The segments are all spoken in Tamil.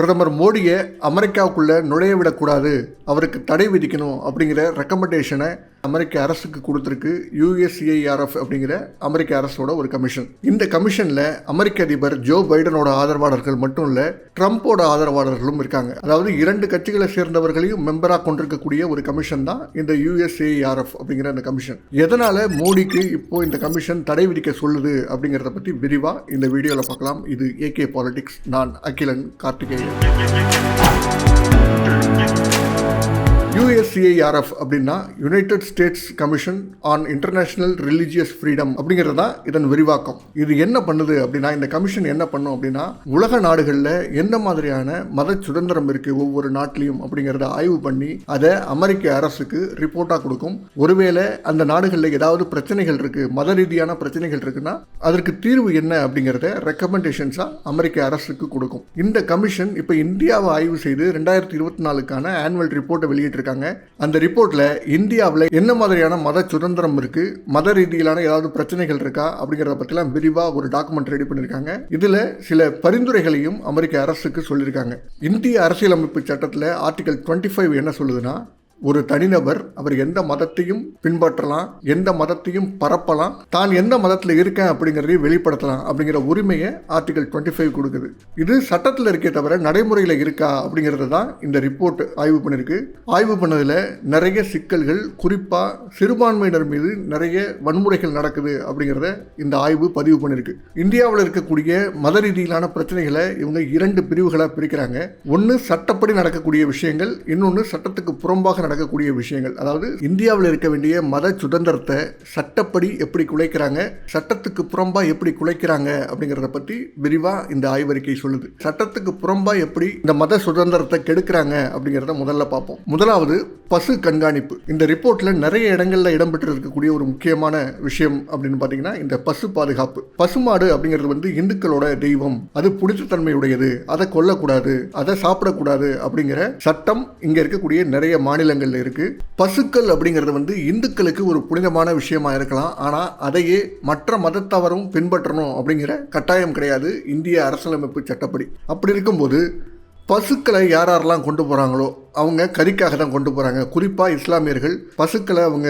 பிரதமர் மோடியை அமெரிக்காவுக்குள்ளே நுழைய விடக்கூடாது அவருக்கு தடை விதிக்கணும் அப்படிங்கிற ரெக்கமெண்டேஷனை அமெரிக்க அரசுக்கு கொடுத்துருக்கு யுஎஸ்சிஐஆர்எஃப் அப்படிங்கிற அமெரிக்க அரசோட ஒரு கமிஷன் இந்த கமிஷனில் அமெரிக்க அதிபர் ஜோ பைடனோட ஆதரவாளர்கள் மட்டும் இல்லை ட்ரம்ப்போட ஆதரவாளர்களும் இருக்காங்க. அதாவது இரண்டு கட்சிகளை சேர்ந்தவர்களையும் மெம்பராக கொண்டிருக்கக்கூடிய ஒரு கமிஷன் தான் இந்த யுஎஸ்ஏஆர்எஃப் அப்படிங்கிற அந்த கமிஷன் எதனால் மோடிக்கு இப்போ இந்த கமிஷன் தடை விதிக்க சொல்லுது அப்படிங்கிறத பற்றி விரிவாக இந்த வீடியோவில் பார்க்கலாம். இது ஏகே பாலிடிக்ஸ் நான் அகிலன் கார்த்திகேயன். யுஎஸ்சிஐஆர்எஃப் அப்படின்னா United States Commission on International Religious Freedom அப்படிங்கிறது தான் இதன் விரிவாக்கம். இது என்ன பண்ணுது அப்படின்னா இந்த கமிஷன் என்ன பண்ணும் அப்படின்னா உலக நாடுகளில் எந்த மாதிரியான மத சுதந்திரம் இருக்கு ஒவ்வொரு நாட்டிலையும் அப்படிங்கிறத ஆய்வு பண்ணி அதை அமெரிக்க அரசுக்கு ரிப்போர்ட்டாக கொடுக்கும். ஒருவேளை அந்த நாடுகளில் ஏதாவது பிரச்சனைகள் இருக்கு மத ரீதியான பிரச்சனைகள் இருக்குன்னா அதற்கு தீர்வு என்ன அப்படிங்கிறத ரெக்கமெண்டேஷன்ஸாக அமெரிக்க அரசுக்கு கொடுக்கும். இந்த கமிஷன் இப்போ இந்தியாவை ஆய்வு செய்து ரெண்டாயிரத்தி இருபத்தி நாலுக்கான ஆனுவல் ரிப்போர்ட்டை வெளியிட்டிருக்காங்க. அந்த ரிப்போர்ட்டில் இந்தியாவில் என்ன மாதிரியான மத சுதந்திரம் இருக்கு? மத ரீதியிலான ஏதாவது பிரச்சனைகள் இருக்கா? அப்படிங்கிறத பற்றிலாம் விரிவாக ஒரு டாக்குமெண்ட் ரெடி பண்ணியிருக்காங்க இதில் சில பரிந்துரைகளையும் அமெரிக்க அரசுக்கு சொல்லியிருக்காங்க இந்திய அரசியலமைப்பு சட்டத்தில் ஆர்டிகல் டுவெண்ட்டி ஃபைவ் என்ன சொல்லுதுன்னா ஒரு தனிநபர் அவர் எந்த மதத்தையும் பின்பற்றலாம் எந்த மதத்தையும் பரப்பலாம் தான் எந்த மதத்தில் இருக்கேன் அப்படிங்கிறதையும் வெளிப்படுத்தலாம் அப்படிங்கிற உரிமையை ஆர்டிகல் டுவெண்ட்டி ஃபைவ் கொடுக்குது. இது சட்டத்தில் இருக்கே தவிர நடைமுறையில் இருக்கா அப்படிங்கிறது தான் இந்த ரிப்போர்ட் ஆய்வு பண்ணியிருக்கு ஆய்வு பண்ணதில் நிறைய சிக்கல்கள் குறிப்பாக சிறுபான்மையினர் மீது நிறைய வன்முறைகள் நடக்குது அப்படிங்கிறத இந்த ஆய்வு பதிவு பண்ணியிருக்கு இந்தியாவில் இருக்கக்கூடிய மத ரீதியிலான பிரச்சனைகளை இவங்க இரண்டு பிரிவுகளாக பிரிக்கிறாங்க. ஒன்று சட்டப்படி நடக்கக்கூடிய விஷயங்கள் இன்னொன்று சட்டத்துக்கு புறம்பாக நடக்கக்கூடிய விஷயங்கள். அதாவது இந்தியாவில் இருக்க வேண்டிய மத சுதந்திரத்தை சட்டப்படி எப்படி குலைக்கிறாங்க சட்டத்துக்கு புறம்பா எப்படி குலைக்கிறாங்க அப்படிங்கிறத பற்றி விரிவாக இந்த ஆய்வறிக்கை சொல்லுது. சட்டத்துக்கு புறம்பா எப்படி இந்த மத சுதந்திரத்தை கெடுக்கிறாங்க அப்படிங்கிறத முதல்ல பார்ப்போம். முதலாவது பசு கண்காணிப்பு. இந்த ரிப்போர்ட்ல நிறைய இடங்கள்ல இடம்பெற்று இருக்கக்கூடிய ஒரு முக்கியமான விஷயம் அப்படின்னு பார்த்தீங்கன்னா இந்த பசு பாதுகாப்பு. பசுமாடு அப்படிங்கிறது வந்து இந்துக்களோட தெய்வம். அது புனிதத்தன்மையுடையது. அதை கொல்லக்கூடாது அதை சாப்பிடக்கூடாது அப்படிங்கிற சட்டம் இங்க இருக்கக்கூடிய நிறைய மாநிலங்கள் மாநிலங்களில் இருக்கு. பசுக்கள் அப்படிங்கிறது வந்து இந்துக்களுக்கு ஒரு புனிதமான விஷயமா இருக்கலாம். ஆனா அதையே மற்ற மதத்தவரும் பின்பற்றணும் அப்படிங்கிற கட்டாயம் கிடையாது. இந்திய அரசியலமைப்பு சட்டப்படி. அப்படி இருக்கும்போது பசுக்களை யார் யாரெல்லாம் கொண்டு போகிறாங்களோ அவங்க கறிக்காக தான் கொண்டு போகிறாங்க குறிப்பாக இஸ்லாமியர்கள் பசுக்களை அவங்க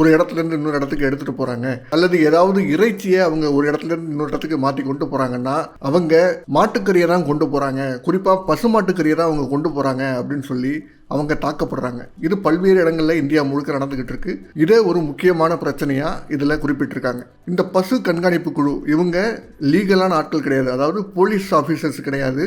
ஒரு இடத்துலேருந்து இன்னொரு இடத்துக்கு எடுத்துகிட்டு போகிறாங்க அல்லது ஏதாவது இறைச்சியை அவங்க ஒரு இடத்துலேருந்து இன்னொரு இடத்துக்கு மாற்றி கொண்டு போகிறாங்கன்னா அவங்க மாட்டுக்கறியை தான் கொண்டு போகிறாங்க குறிப்பாக பசு மாட்டுக்கறியை தான் அவங்க கொண்டு போகிறாங்க அப்படின்னு சொல்லி அவங்க தாக்கப்படுறாங்க. இது பல்வேறு இடங்களில் இந்தியா முழுக்க நடந்துக்கிட்டு இருக்கு. இதே ஒரு முக்கியமான பிரச்சனையாக இதில் குறிப்பிட்டிருக்காங்க. இந்த பசு கண்காணிப்பு குழு இவங்க லீகலான ஆட்கள் கிடையாது. அதாவது போலீஸ் ஆஃபீஸர்ஸ் கிடையாது.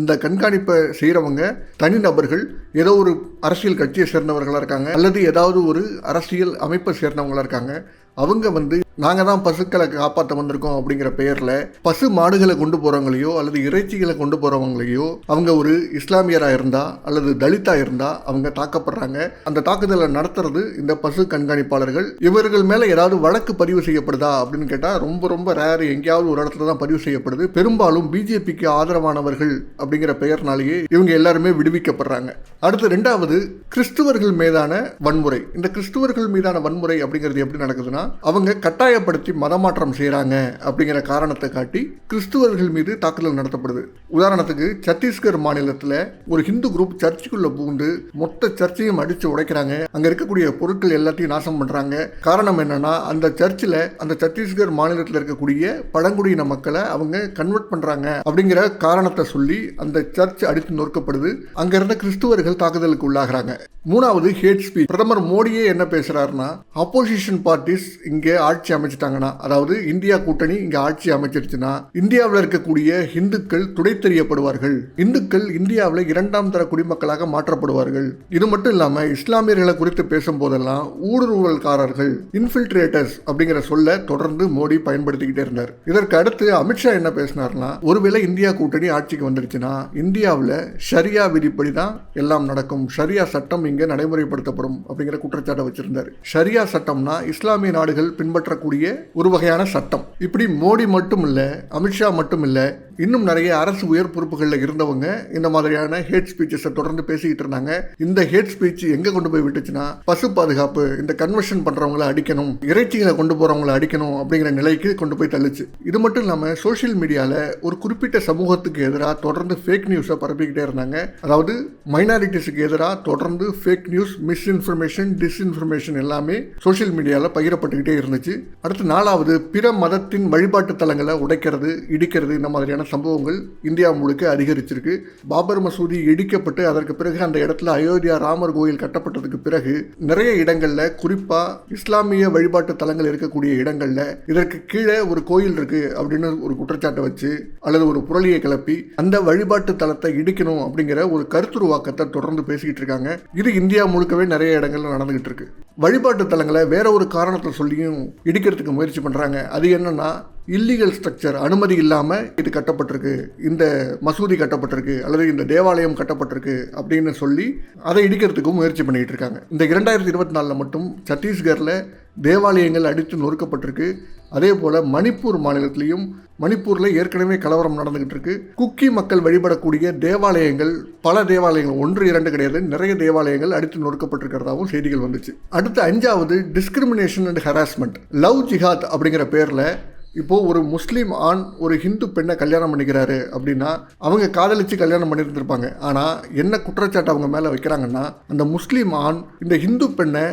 இந்த கண்காணிப்பை செய்கிறவங்க தனிநபர்கள் ஏதோ ஒரு அரசியல் கட்சியை சேர்ந்தவர்களாக இருக்காங்க அல்லது ஏதாவது ஒரு அரசியல் அமைப்பை சேர்ந்தவங்களா இருக்காங்க அவங்க வந்து நாங்கள் தான் பசுக்களை காப்பாற்ற வந்திருக்கோம் அப்படிங்கிற பெயரில் பசு மாடுகளை கொண்டு போகிறவங்களையோ அல்லது இறைச்சிகளை கொண்டு போகிறவங்களையோ அவங்க ஒரு இஸ்லாமியராக இருந்தால் அல்லது தலித்தாக இருந்தால் அவங்க தாக்கப்படுறாங்க. அந்த தாக்குதலை நடத்துறது இந்த பசு கண்காணிப்பாளர்கள். இவர்கள் மேலே ஏதாவது வழக்கு பதிவு செய்யப்படுதா அப்படின்னு கேட்டால் ரொம்ப ரொம்ப ரேர் எங்கேயாவது ஒரு இடத்துல தான் பதிவு செய்யப்படுது. பெரும்பாலும் பிஜேபிக்கு ஆதரவானவர்கள் அப்படிங்கிற பெயர்னாலேயே இவங்க எல்லாருமே விடுவிக்கப்படுறாங்க. அடுத்து ரெண்டாவது கிறிஸ்துவர்கள் மீதான வன்முறை. இந்த கிறிஸ்துவர்கள் மீதான வன்முறை அப்படிங்கிறது எப்படி நடக்குதுன்னா அவங்க கட்டாயப்படுத்தி மதமாற்றம் செய்கிறாங்க அப்படிங்கிற காரணத்தை காட்டி கிறிஸ்துவர்கள் மீது தாக்குதல் நடத்தப்படுது. உதாரணத்துக்கு சத்தீஸ்கர் மாநிலத்தில் ஒரு ஹிந்து குரூப் சர்ச்சுக்குள்ளே புகுந்து மொத்த சர்ச்சையும் அடித்து உடைக்கிறாங்க. அங்கே இருக்கக்கூடிய பொருட்கள் எல்லாத்தையும் நாசம் பண்ணுறாங்க காரணம் என்னன்னா அந்த சர்ச்சில் அந்த சத்தீஸ்கர் மாநிலத்தில் இருக்கக்கூடிய பழங்குடியின மக்களை அவங்க கன்வெர்ட் பண்ணுறாங்க அப்படிங்கிற காரணத்தை சொல்லி அந்த சர்ச் அடித்து நொறுக்கப்படுது. அங்க இருந்த கிறிஸ்துவர்கள் தாக்குதலுக்கு உள்ளாகிறாங்க. மூணாவது ஹேட் ஸ்பீச். பிரதமர் மோடியே என்ன பேசுகிறாருன்னா அப்போசிஷன் பார்ட்டிஸ் இங்கே ஆட்சி அமைச்சிட்டாங்கன்னா அதாவது இந்தியா கூட்டணி இங்க ஆட்சி அமைச்சிருச்சுன்னா இந்தியாவில் இருக்கக்கூடிய இந்துக்கள் துடை தெரியப்படுவார்கள். இந்துக்கள் இந்தியாவில் இரண்டாம் தர குடிமக்களாக மாற்றப்படுவார்கள். இது மட்டும் இல்லாம இஸ்லாமியர்களை குறித்து பேசும் போதெல்லாம் ஊடுருவல்காரர்கள் இன்ஃபில்ட்ரேட்டர்ஸ் அப்படிங்கிற சொல்ல தொடர்ந்து மோடி பயன்படுத்திக்கிட்டே இருந்தார். இதற்கு அடுத்து அமித்ஷா என்ன பேசினார்னா ஒருவேளை இந்தியா கூட்டணி ஆட்சிக்கு வந்துருச்சுன்னா இந்தியாவில் ஷரியா விதிப்படி தான் எல்லாம் நடக்கும். ஷரியா சட்டம் இங்கே நடைமுறைப்படுத்தப்படும் அப்படிங்கிற குற்றச்சாட்டை வச்சிருந்தார். ஷரியா சட்டம்னா இஸ்லாமிய நாடுகள் பின்பற்ற இருக்கக்கூடிய ஒரு வகையான சட்டம். இப்படி மோடி மட்டும் இல்லை அமித்ஷா மட்டும் இல்லை இன்னும் நிறைய அரசு உயர் பொறுப்புகளில் இருந்தவங்க இந்த மாதிரியான ஹேட் ஸ்பீச்சஸை தொடர்ந்து பேசிக்கிட்டு இருந்தாங்க. இந்த ஹேட் ஸ்பீச் எங்கே கொண்டு போய் விட்டுச்சுன்னா பசு பாதுகாப்பு இந்த கன்வர்ஷன் பண்ணுறவங்கள அடிக்கணும் இறைச்சிகளை கொண்டு போகிறவங்கள அடிக்கணும் அப்படிங்கிற நிலைக்கு கொண்டு போய் தள்ளுச்சு. இது மட்டும் இல்லாமல் சோஷியல் மீடியாவில் ஒரு குறிப்பிட்ட சமூகத்துக்கு எதிராக தொடர்ந்து ஃபேக் நியூஸை பரப்பிக்கிட்டே இருந்தாங்க. அதாவது மைனாரிட்டிஸுக்கு எதிராக தொடர்ந்து ஃபேக் நியூஸ் மிஸ்இன்ஃபர்மேஷன் டிஸ்இன்ஃபர்மேஷன் எல்லாமே சோஷியல் மீடியாவில் பகிரப்பட்டுக்கிட்டே இருந்துச்சு. அடுத்து நாலாவது பிற மதத்தின் வழிபாட்டு தலங்களை உடைக்கிறது இடிக்கிறது இந்த மாதிரியான சம்பவங்கள் இந்தியா முழுக்க அதிகரிச்சிருக்கு. பாபர் மசூதி இடிக்கப்பட்டு அதற்கு பிறகு அந்த இடத்துல அயோத்தியா ராமர் கோயில் கட்டப்பட்டதுக்கு பிறகு நிறைய இடங்கள்ல குறிப்பாக இஸ்லாமிய வழிபாட்டு தலங்கள் இருக்கக்கூடிய இடங்கள்ல இதற்கு கீழே ஒரு கோயில் இருக்கு அப்படின்னு ஒரு குற்றச்சாட்டை வச்சு அல்லது ஒரு புரளியை கிளப்பி அந்த வழிபாட்டு தலத்தை இடிக்கணும் அப்படிங்கிற ஒரு கருத்துருவாக்கத்தை தொடர்ந்து பேசிக்கிட்டு இருக்காங்க. இது இந்தியா முழுக்கவே நிறைய இடங்கள்ல நடந்துகிட்டு இருக்கு. வழிபாட்டு தலங்களை வேற ஒரு காரணத்தை சொல்லியும் பிடிக்கிறதுக்கு முயற்சி பண்றாங்க. அது என்னன்னா இல்லீகல் ஸ்ட்ரக்சர் அனுமதி இல்லாமல் இது கட்டப்பட்டிருக்கு. இந்த மசூதி கட்டப்பட்டிருக்கு அல்லது இந்த தேவாலயம் கட்டப்பட்டிருக்கு அப்படின்னு சொல்லி அதை இடிக்கிறதுக்கும் முயற்சி பண்ணிக்கிட்டு இருக்காங்க. இந்த இரண்டாயிரத்தி இருபத்தி நாலில் மட்டும் சத்தீஸ்கரில் தேவாலயங்கள் அடித்து நொறுக்கப்பட்டிருக்கு. அதே போல் மணிப்பூர் மாநிலத்திலையும் மணிப்பூரில் ஏற்கனவே கலவரம் நடந்துகிட்டு இருக்கு. குக்கி மக்கள் வழிபடக்கூடிய தேவாலயங்கள் பல தேவாலயங்கள் ஒன்று இரண்டு கிடையாது நிறைய தேவாலயங்கள் அடித்து நொறுக்கப்பட்டிருக்கிறதாகவும் செய்திகள் வந்துச்சு. அடுத்து அஞ்சாவது discrimination and harassment love jihad அப்படிங்கிற பேரில் இப்போது ஒரு முஸ்லீம் ஆண் ஒரு ஹிந்து பெண்ணை கல்யாணம் பண்ணிக்கிறாரு அப்படின்னா அவங்க காதலிச்சு கல்யாணம் பண்ணியிருந்திருப்பாங்க. ஆனால் என்ன குற்றச்சாட்டு அவங்க மேலே வைக்கிறாங்கன்னா அந்த முஸ்லீம் ஆண் இந்த ஹிந்து பெண்ணை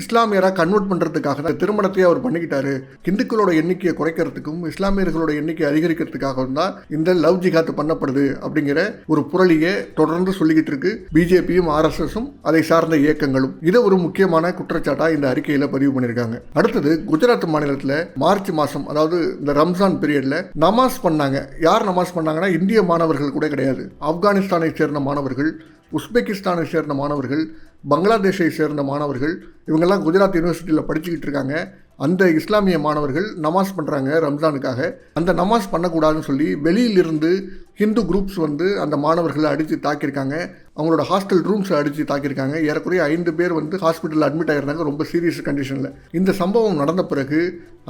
இஸ்லாமியராக கன்வெர்ட் பண்ணுறதுக்காக தான் திருமணத்தையே அவர் பண்ணிக்கிட்டாரு. ஹிந்துக்களோட எண்ணிக்கையை குறைக்கிறதுக்கும் இஸ்லாமியர்களோட எண்ணிக்கையை அதிகரிக்கிறதுக்காகவும் தான் இந்த லவ் ஜிகாத் பண்ணப்படுது அப்படிங்கிற ஒரு புரளியை தொடர்ந்து சொல்லிக்கிட்டு இருக்கு பிஜேபியும் ஆர்எஸ்எஸும் அதை சார்ந்த இயக்கங்களும். இதை ஒரு முக்கியமான குற்றச்சாட்டாக இந்த அறிக்கையில் பதிவு பண்ணியிருக்காங்க. அடுத்தது குஜராத் மாநிலத்தில் மார்ச் மாதம் அதாவது இந்த ரம்ஜான் பீரியடில் நமாஸ் பண்ணாங்க. யார் நமாஸ் பண்ணாங்கன்னா இந்திய மாணவர்கள் கூட கிடையாது. ஆப்கானிஸ்தானை சேர்ந்த மாணவர்கள் உஸ்பெகிஸ்தானை சேர்ந்த மாணவர்கள் பங்களாதேஷை சேர்ந்த மாணவர்கள் இவங்கெல்லாம் குஜராத் யூனிவர்சிட்டியில் படிச்சுக்கிட்டு இருக்காங்க. அந்த இஸ்லாமிய மாணவர்கள் நமாஸ் பண்ணுறாங்க ரம்ஜானுக்காக. அந்த நமாஸ் பண்ணக்கூடாதுன்னு சொல்லி வெளியிலிருந்து ஹிந்து குரூப்ஸ் வந்து அந்த மாணவர்களை அடித்து தாக்கியிருக்காங்க. அவங்களோட ஹாஸ்டல் ரூம்ஸை அடித்து தாக்கியிருக்காங்க. ஏறக்குறைய ஐந்து பேர் வந்து ஹாஸ்பிட்டலில் அட்மிட் ஆகிருந்தாங்க ரொம்ப சீரியஸ் கண்டிஷனில் இந்த சம்பவம் நடந்த பிறகு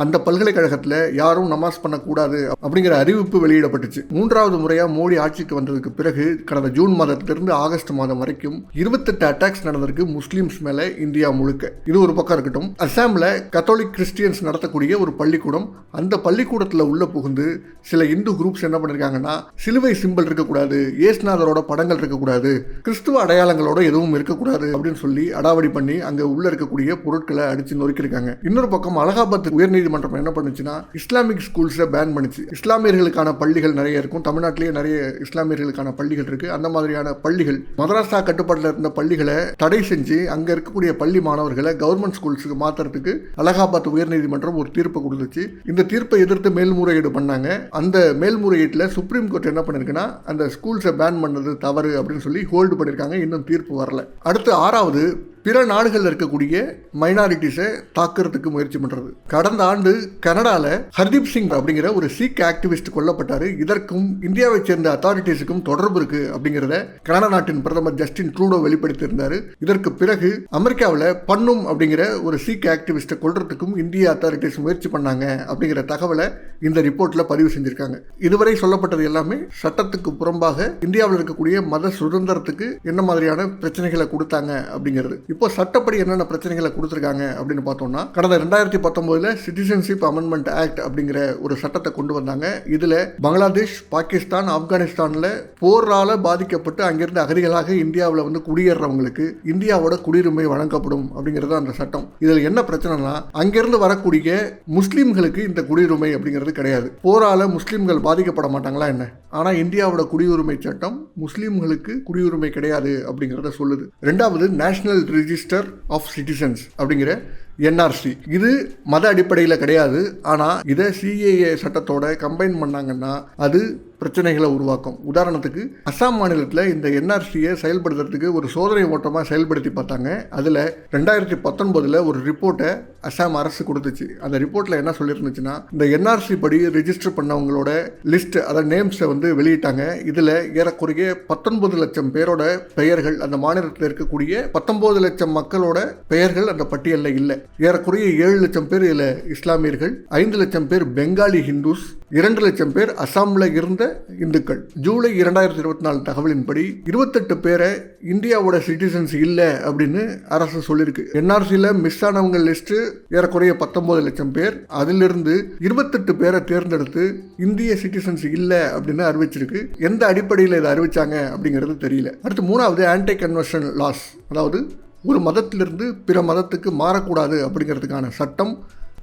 அந்த பல்கலைக்கழகத்தில் யாரும் நமாஸ் பண்ணக்கூடாது அப்படிங்கிற அறிவிப்பு வெளியிடப்பட்டுச்சு. மூன்றாவது முறையாக மோடி ஆட்சிக்கு வந்ததுக்கு பிறகு கடந்த ஜூன் மாதத்திலிருந்து ஆகஸ்ட் மாதம் வரைக்கும் இருபத்தெட்டு அட்டாக்ஸ் நடந்திருக்கு முஸ்லீம்ஸ் மேலே இந்தியா முழுக்க. இது ஒரு பக்கம் இருக்கட்டும். அசாமில் கத்தோலிக் கிறிஸ்டியன்ஸ் நடத்தக்கூடிய ஒரு பள்ளிக்கூடம். அந்த பள்ளிக்கூடத்தில் உள்ளே புகுந்து சில இந்து குரூப்ஸ் என்ன பண்ணியிருக்காங்கன்னா சில சிலுவை சிம்பிள் இருக்கக்கூடாது ஏசுநாதரோட படங்கள் இருக்கக்கூடாது கிறிஸ்துவ அடையாளங்களோட எதுவும் இருக்கக்கூடாது அப்படின்னு சொல்லி அடாவடி பண்ணி அங்கே உள்ள இருக்கக்கூடிய பொருட்களை அடிச்சு நொறுக்கியிருக்காங்க. இன்னொரு பக்கம் அலகாபாத் உயர்நீதிமன்றம் என்ன பண்ணுச்சுன்னா இஸ்லாமிக் ஸ்கூல்ஸை பேன் பண்ணுச்சு. இஸ்லாமியர்களுக்கான பள்ளிகள் நிறைய இருக்கும். தமிழ்நாட்டிலேயே நிறைய இஸ்லாமியர்களுக்கான பள்ளிகள் இருக்கு. அந்த மாதிரியான பள்ளிகள் மதராசா கட்டுப்பாட்டில் இருந்த பள்ளிகளை தடை செஞ்சு அங்கே இருக்கக்கூடிய பள்ளி மாணவர்களை கவர்மெண்ட் ஸ்கூல்ஸுக்கு மாற்றுறதுக்கு அலகாபாத் உயர்நீதிமன்றம் ஒரு தீர்ப்பு கொடுத்துச்சு. இந்த தீர்ப்பை எதிர்த்து மேல்முறையீடு பண்ணாங்க. அந்த மேல்முறையீட்டில் சுப்ரீம் கோர்ட் என்ன பண்ணியிருக்குன்னா அந்த ஸ்கூல்ஸை பேன் பண்ணது தவறு அப்படின்னு சொல்லி ஹோல்டு பண்ணியிருக்காங்க இன்னும் தீர்ப்பு வரல. அடுத்து ஆறாவது பிற நாடுகளில் இருக்கக்கூடிய மைனாரிட்டிஸை தாக்குறதுக்கு முயற்சி பண்ணுறது கடந்த ஆண்டு கனடாவில் ஹர்தீப் சிங் அப்படிங்கிற ஒரு சீக் ஆக்டிவிஸ்ட் கொல்லப்பட்டார். இதற்கும் இந்தியாவை சேர்ந்த அத்தாரிட்டிஸுக்கும் தொடர்பு இருக்கு அப்படிங்கிறத கனடா நாட்டின் பிரதமர் ஜஸ்டின் ட்ரூடோ வெளிப்படுத்தியிருந்தார். இதற்கு பிறகு அமெரிக்காவில் பண்ணும் அப்படிங்கிற ஒரு சீக் ஆக்டிவிஸ்ட்டை கொள்றதுக்கும் இந்திய அத்தாரிட்டிஸ் முயற்சி பண்ணாங்க அப்படிங்கிற தகவலை இந்த ரிப்போர்ட்டில் பதிவு செஞ்சிருக்காங்க. இதுவரை சொல்லப்பட்டது எல்லாமே சட்டத்துக்கு புறம்பாக இந்தியாவில் இருக்கக்கூடிய மத சுதந்திரத்துக்கு என்ன மாதிரியான பிரச்சனைகளை கொடுத்தாங்க அப்படிங்கிறது. இப்போ சட்டப்படி என்னென்ன பிரச்சனைகளை கொடுத்துருக்காங்க அப்படின்னு பார்த்தோம்னா கடந்த ரெண்டாயிரத்தி பத்தொம்போதில் சிட்டிசன்ஷிப் அமெண்ட்மெண்ட் ஆக்ட் அப்படிங்கிற ஒரு சட்டத்தை கொண்டு வந்தாங்க. இதில் பங்களாதேஷ் பாகிஸ்தான் ஆப்கானிஸ்தானில் போரால் பாதிக்கப்பட்டு அங்கிருந்து அகதிகளாக இந்தியாவில் வந்து குடியேறவங்களுக்கு இந்தியாவோட குடியுரிமை வழங்கப்படும் அப்படிங்கிறது அந்த சட்டம். இதில் என்ன பிரச்சனைனா அங்கிருந்து வரக்கூடிய முஸ்லீம்களுக்கு இந்த குடியுரிமை அப்படிங்கிறது கிடையாது. போரால முஸ்லீம்கள் பாதிக்கப்பட மாட்டாங்களா என்ன? ஆனா இந்தியாவோட குடியுரிமை சட்டம் முஸ்லீம்களுக்கு குடியுரிமை கிடையாது அப்படிங்கிறத சொல்லுது. ரெண்டாவது நேஷனல் ரிஜிஸ்டர் ஆஃப் சிட்டிசன்ஸ் அப்படிங்கிற என்ஆர்சி இது மத அடிப்படையில் கிடையாது. ஆனால் இதை சிஏஏ சட்டத்தோட கம்பைன் பண்ணாங்கன்னா அது பிரச்சனைகளை உருவாக்கும். உதாரணத்துக்கு அஸ்ஸாம் மாநிலத்தில் இந்த என்ஆர்சியை செயல்படுத்துறதுக்கு ஒரு சோதனை ஓட்டமாக செயல்படுத்தி பார்த்தாங்க. அதில் ரெண்டாயிரத்தி பத்தொன்பதில் ஒரு ரிப்போர்ட்டை அசாம் அரசு கொடுத்துச்சு. அந்த ரிப்போர்ட்டில் என்ன சொல்லியிருந்துச்சுன்னா இந்த என்ஆர்சி படி ரிஜிஸ்டர் பண்ணவங்களோட லிஸ்ட் அதாவது நேம்ஸை வந்து வெளியிட்டாங்க. இதில் ஏறக்குறைய பத்தொன்பது லட்சம் பேரோட பெயர்கள் அந்த மாநிலத்தில் இருக்கக்கூடிய பத்தொன்பது லட்சம் மக்களோட பெயர்கள் அந்த பட்டியலில் இல்லை. ஏறக்குறைய ஏழு லட்சம் பேர் இதில் இஸ்லாமியர்கள் ஐந்து லட்சம் பேர் பெங்காலி ஹிந்துஸ் இரண்டு லட்சம் பேர் அசாமில் இருந்த இந்துக்கள். ஜூலை இரண்டாயிரத்தி இருபத்தி நாலு தகவலின்படி இருபத்தெட்டு பேரை இந்தியாவோட சிட்டிசன்ஸ் இல்லை அப்படின்னு அரசு சொல்லியிருக்கு என்ஆர்சியில் மிஸ் ஆனவங்க லிஸ்ட்டு ஏறக்குறைய பத்தொன்பது லட்சம் பேர். அதிலிருந்து இருபத்தெட்டு பேரை தேர்ந்தெடுத்து இந்திய சிட்டிசன்ஸ் இல்லை அப்படின்னு அறிவிச்சிருக்கு. எந்த அடிப்படையில் இதை அறிவிச்சாங்க அப்படிங்கிறது தெரியல. அடுத்து மூணாவது ஆன்டி கன்வர்ஷன் லாஸ் அதாவது ஒரு மதத்திலிருந்து பிற மதத்துக்கு மாறக்கூடாது அப்படிங்கிறதுக்கான சட்டம்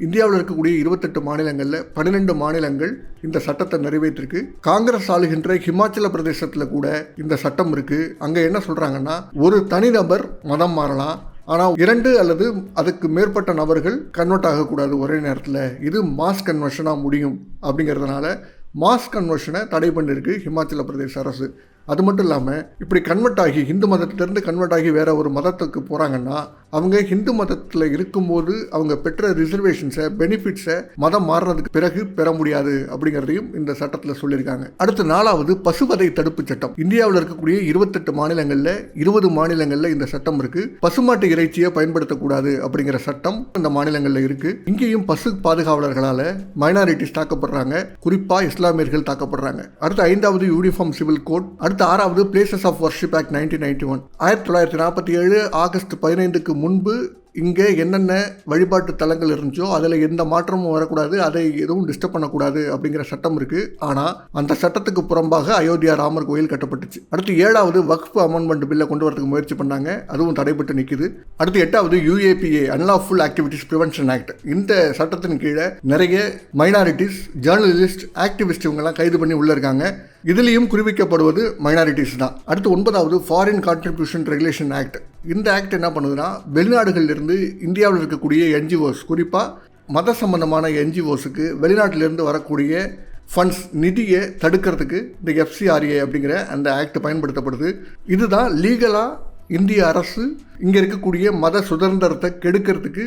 இந்தியாவில் இருக்கக்கூடிய இருபத்தெட்டு மாநிலங்களில் பன்னிரெண்டு மாநிலங்கள் இந்த சட்டத்தை நிறைவேற்றிருக்கு. காங்கிரஸ் ஆளுகின்ற ஹிமாச்சல பிரதேசத்தில் கூட இந்த சட்டம் இருக்குது அங்கே என்ன சொல்கிறாங்கன்னா ஒரு தனிநபர் மதம் மாறலாம். ஆனால் இரண்டு அல்லது அதுக்கு மேற்பட்ட நபர்கள் கன்வெர்ட் ஆகக்கூடாது ஒரே நேரத்தில். இது மாஸ் கன்வர்ஷனாக முடியும் அப்படிங்கிறதுனால மாஸ் கன்வர்ஷனை தடை பண்ணியிருக்கு ஹிமாச்சல பிரதேச அரசு. அது மட்டும் இல்லாமல் இப்படி கன்வெர்ட் ஆகி ஹிந்து மதத்திலேருந்து கன்வெர்ட் ஆகி வேறு ஒரு மதத்துக்கு போகிறாங்கன்னா அவங்க ஹிந்து மதத்தில் இருக்கும்போது அவங்க பெற்ற ரிசர்வேஷன்ஸை பெனிஃபிட்ஸை மதம் மாறுறதுக்கு பிறகு பெற முடியாது அப்படிங்கிறதையும் இந்த சட்டத்தில் சொல்லியிருக்காங்க. அடுத்து நாலாவது பசுவதை தடுப்பு சட்டம். இந்தியாவில் இருக்கக்கூடிய இருபத்தெட்டு மாநிலங்களில் இருபது மாநிலங்களில் இந்த சட்டம் இருக்குது பசுமாட்டு இறைச்சியை பயன்படுத்தக்கூடாது அப்படிங்கிற சட்டம் இந்த மாநிலங்களில் இருக்குது இங்கேயும் பசு பாதுகாவலர்களால் மைனாரிட்டிஸ் தாக்கப்படுறாங்க. குறிப்பாக இஸ்லாமியர்கள் தாக்கப்படுறாங்க. அடுத்து ஐந்தாவது யூனிஃபார்ம் சிவில் கோட் அடுத்து ஆறாவது Places of Worship Act nineteen ninety one ஆயிரத்தி தொள்ளாயிரத்தி நாற்பத்தி ஏழு ஆகஸ்ட் பதினைந்துக்கு முன்பு இங்கே என்னென்ன வழிபாட்டு தலங்கள் இருந்துச்சோ அதில் எந்த மாற்றமும் வரக்கூடாது அதை எதுவும் டிஸ்டர்ப் பண்ணக்கூடாது அப்படிங்கிற சட்டம் இருக்குது ஆனால் அந்த சட்டத்துக்கு புறம்பாக அயோத்தியா ராமர் கோயில் கட்டப்பட்டுச்சு. அடுத்து ஏழாவது வக்ஃப் அமெண்ட்மெண்ட் பில்லை கொண்டு வரதுக்கு முயற்சி பண்ணாங்க. அதுவும் தடைபட்டு நிற்குது அடுத்து எட்டாவது UAPA Unlawful Activities Prevention Act இந்த சட்டத்தின் கீழே நிறைய மைனாரிட்டிஸ் ஜேர்னலிஸ்ட் ஆக்டிவிஸ்ட் இவங்கெல்லாம் கைது பண்ணி உள்ளே இருக்காங்க. இதுலேயும் குறிவிக்கப்படுவது மைனாரிட்டிஸ் தான். அடுத்து ஒன்பதாவது ஃபாரின் கான்ட்ரிபியூஷன் ரெகுலேஷன் ஆக்ட் இந்த ஆக்ட் என்ன பண்ணுதுன்னா வெளிநாடுகளிலிருந்து இந்தியாவில் இருக்கக்கூடிய என்ஜிஓஸ் குறிப்பாக மத சம்பந்தமான என்ஜிஓஸுக்கு வெளிநாட்டிலிருந்து வரக்கூடிய ஃபண்ட்ஸ் நிதியை தடுக்கிறதுக்கு இந்த எஃப்சிஆர்ஏ அப்படிங்கிற அந்த ஆக்ட் பயன்படுத்தப்படுது. இதுதான் லீகலாக இந்திய அரசு இங்கே இருக்கக்கூடிய மத சுதந்திரத்தை கெடுக்கிறதுக்கு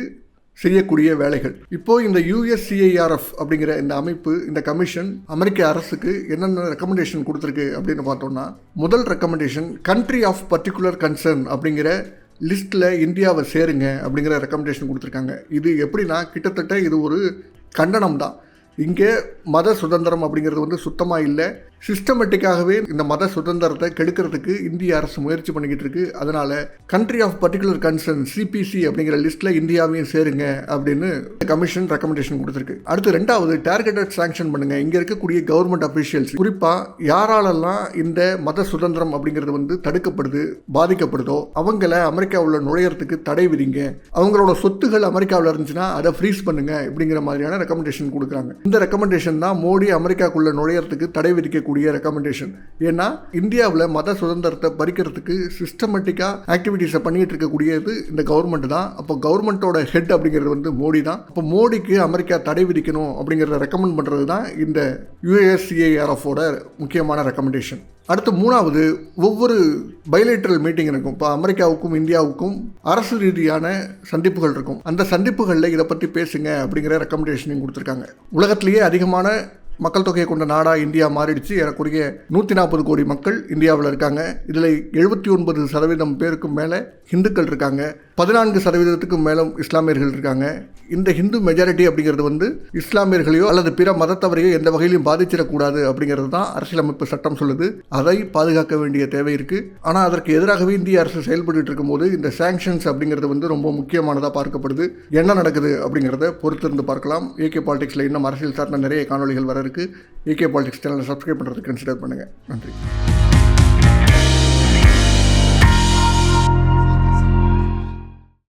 செய்யக்கூடிய வேலைகள். இப்போ இந்த யூஎஸ்சிஐஆர்எஃப் அப்படிங்கிற இந்த அமைப்பு இந்த கமிஷன் அமெரிக்க அரசுக்கு என்னென்ன ரெக்கமெண்டேஷன் கொடுத்துருக்கு அப்படின்னு பார்த்தோம்னா முதல் recommendation country of particular concern அப்படிங்கிற லிஸ்ட்டில் இந்தியாவை சேருங்க அப்படிங்கிற ரெக்கமெண்டேஷன் கொடுத்துருக்காங்க. இது எப்படின்னா கிட்டத்தட்ட இது ஒரு கண்டனம் தான் இங்கே மத சுதந்திரம் அப்படிங்கிறது வந்து சுத்தமாக இல்லை. சிஸ்டமேட்டிக்காகவே இந்த மத சுதந்திரத்தை கெடுக்கிறதுக்கு இந்திய அரசு முயற்சி பண்ணிக்கிட்டு இருக்கு. அதனால country of particular concern CPC அப்படிங்கிற லிஸ்ட்டில் இந்தியாவையும் சேருங்க அப்படின்னு கமிஷன் ரெக்கமெண்டேஷன் கொடுத்துருக்கு. அடுத்து ரெண்டாவது டார்கெட்டட் சாங்ஷன் பண்ணுங்க. இங்கே இருக்கக்கூடிய கவர்மெண்ட் அஃபிஷியல்ஸ் குறிப்பாக யாராலெல்லாம் இந்த மத சுதந்திரம் அப்படிங்கிறது வந்து தடுக்கப்படுது பாதிக்கப்படுதோ அவங்கள அமெரிக்காவில் நுழையறதுக்கு தடை விதிங்க. அவங்களோட சொத்துகள் அமெரிக்காவில் இருந்துச்சுன்னா அதை ஃப்ரீஸ் பண்ணுங்க இப்படிங்கிற மாதிரியான ரெக்கமெண்டேஷன் கொடுக்குறாங்க. இந்த ரெக்கமெண்டேஷன் தான் மோடி அமெரிக்காக்குள்ள நுழையறதுக்கு தடை விதிக்க விதிக்கக்கூடிய ரெக்கமெண்டேஷன் ஏன்னா இந்தியாவில் மத சுதந்திரத்தை பறிக்கிறதுக்கு சிஸ்டமேட்டிக்காக ஆக்டிவிட்டீஸை பண்ணிகிட்டு இருக்கக்கூடியது இந்த கவர்மெண்ட் தான். அப்போ கவர்மெண்ட்டோட ஹெட் அப்படிங்கிறது வந்து மோடி தான். அப்போ மோடிக்கு அமெரிக்கா தடை விதிக்கணும் அப்படிங்கிறத ரெக்கமெண்ட் பண்ணுறது தான் இந்த யுஎஸ்சிஏஆர்எஃபோட முக்கியமான ரெக்கமெண்டேஷன் அடுத்து மூணாவது ஒவ்வொரு பைலேட்ரல் மீட்டிங் இருக்கும். இப்போ அமெரிக்காவுக்கும் இந்தியாவுக்கும் அரசு ரீதியான சந்திப்புகள் இருக்கும். அந்த சந்திப்புகளில் இதை பற்றி பேசுங்க அப்படிங்கிற ரெக்கமெண்டேஷனையும் கொடுத்துருக்காங்க. உலகத்திலேயே அதிகமான மக்கள் தொகையை கொண்ட நாடாக இந்தியா மாறிடுச்சு. ஏறக்குறைய நூற்றி நாற்பது கோடி மக்கள் இந்தியாவில் இருக்காங்க. இதில் எழுபத்தி ஒன்பது சதவீதம் பேருக்கும் மேலே ஹிந்துக்கள் இருக்காங்க. பதினான்கு சதவீதத்துக்கும் மேலும் இஸ்லாமியர்கள் இருக்காங்க. இந்த ஹிந்து மெஜாரிட்டி அப்படிங்கிறது வந்து இஸ்லாமியர்களையோ அல்லது பிற மதத்தவரையோ எந்த வகையிலும் பாதிச்சிடக்கூடாது அப்படிங்கிறது தான் அரசியலமைப்பு சட்டம் சொல்லுது. அதை பாதுகாக்க வேண்டிய தேவை இருக்குது ஆனால் அதற்கு எதிராகவே இந்திய அரசு செயல்பட்டு இருக்கும்போது இந்த சாங்ஷன்ஸ் அப்படிங்கிறது வந்து ரொம்ப முக்கியமானதாக பார்க்கப்படுது. என்ன நடக்குது அப்படிங்கிறத பொறுத்திருந்து பார்க்கலாம். ஏகே பாலிடிக்ஸில் இன்னும் அரசியல் சார்ந்த நிறைய காணொலிகள் வர இருக்குது ஏகே பாலிடிக்ஸ் சேனலை சப்ஸ்கிரைப் பண்ணுறதுக்கு கன்சிடர் பண்ணுங்கள் நன்றி.